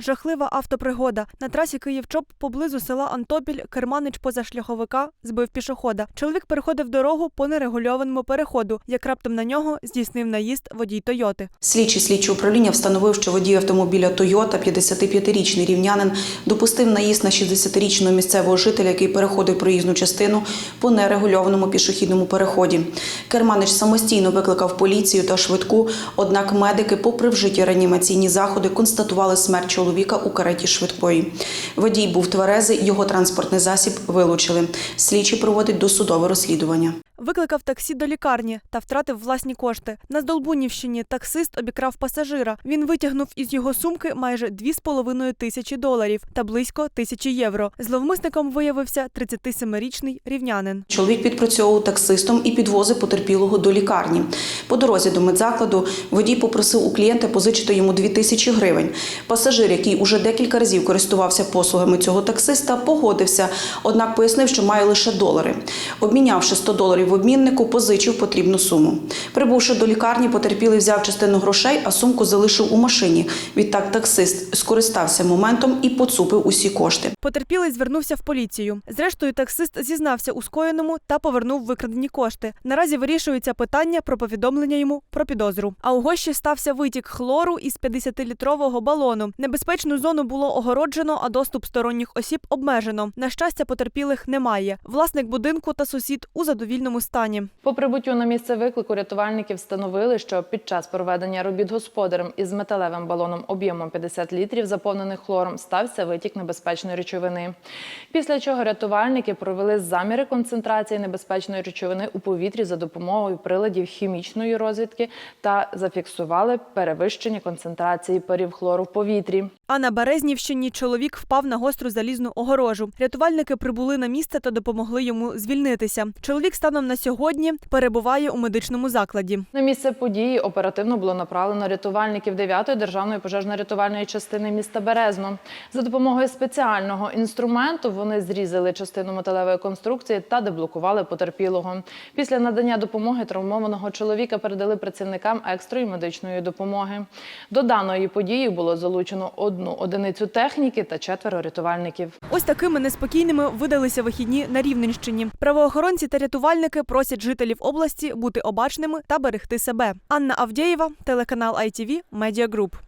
Жахлива автопригода. На трасі Київ-Чоп поблизу села Антопіль керманич позашляховика збив пішохода. Чоловік переходив дорогу по нерегульованому переходу, як раптом на нього здійснив наїзд водій Тойоти. Слідчий слідчого управління встановив, що водій автомобіля Тойота, 55-річний рівнянин, допустив наїзд на 60-річного місцевого жителя, який переходив проїзну частину по нерегульованому пішохідному переході. Керманич самостійно викликав поліцію та швидку, однак медики, попри вжиті реанімаційні заходи, констатували смерть чоловіка у кареті швидкої. Водій був тверезий, його транспортний засіб вилучили. Слідчі проводить досудове розслідування. Викликав таксі до лікарні та втратив власні кошти. На Здолбунівщині таксист обікрав пасажира. Він витягнув із його сумки майже 2,5 тисячі доларів та близько тисячі євро. Зловмисником виявився 37-річний рівнянин. Чоловік підпрацьовував таксистом і підвозив потерпілого до лікарні. По дорозі до медзакладу водій попросив у клієнта позичити йому 2 тисячі гривень. Пасажир, який уже декілька разів користувався послугами цього таксиста, погодився, однак пояснив, що має лише долари. Обмінявши 100 доларів в обміннику, позичив потрібну суму. Прибувши до лікарні, потерпілий взяв частину грошей, а сумку залишив у машині. Відтак таксист скористався моментом і поцупив усі кошти. Потерпілий звернувся в поліцію. Зрештою, таксист зізнався у скоєному та повернув викрадені кошти. Наразі вирішується питання про повідомлення йому про підозру. А у гощі стався витік хлору із 50-літрового балону. Небезпечну зону було огороджено, а доступ сторонніх осіб обмежено. На щастя, потерпілих немає. Власник будинку та сусід у задовільному стані. По прибуттю на місце виклику рятувальники встановили, що під час проведення робіт господарем із металевим балоном об'ємом 50 літрів, заповнених хлором, стався витік небезпечної речовини. Після чого рятувальники провели заміри концентрації небезпечної речовини у повітрі за допомогою приладів хімічної розвідки та зафіксували перевищення концентрації парів хлору в повітрі. А на Березнівщині чоловік впав на гостру залізну огорожу. Рятувальники прибули на місце та допомогли йому звільнитися. Чоловік станом на сьогодні перебуває у медичному закладі. На місце події оперативно було направлено рятувальників 9-ї державної пожежно-рятувальної частини міста Березно. За допомогою спеціального інструменту вони зрізали частину металевої конструкції та деблокували потерпілого. Після надання допомоги травмованого чоловіка передали працівникам екстрої медичної допомоги. До даної події було залучено одну одиницю техніки та четверо рятувальників. Ось такими неспокійними видалися вихідні на Рівненщині. Правоохоронці та рятувальники просять жителів області бути обачними та берегти себе. Анна Авдєєва, телеканал ITV, Media Group.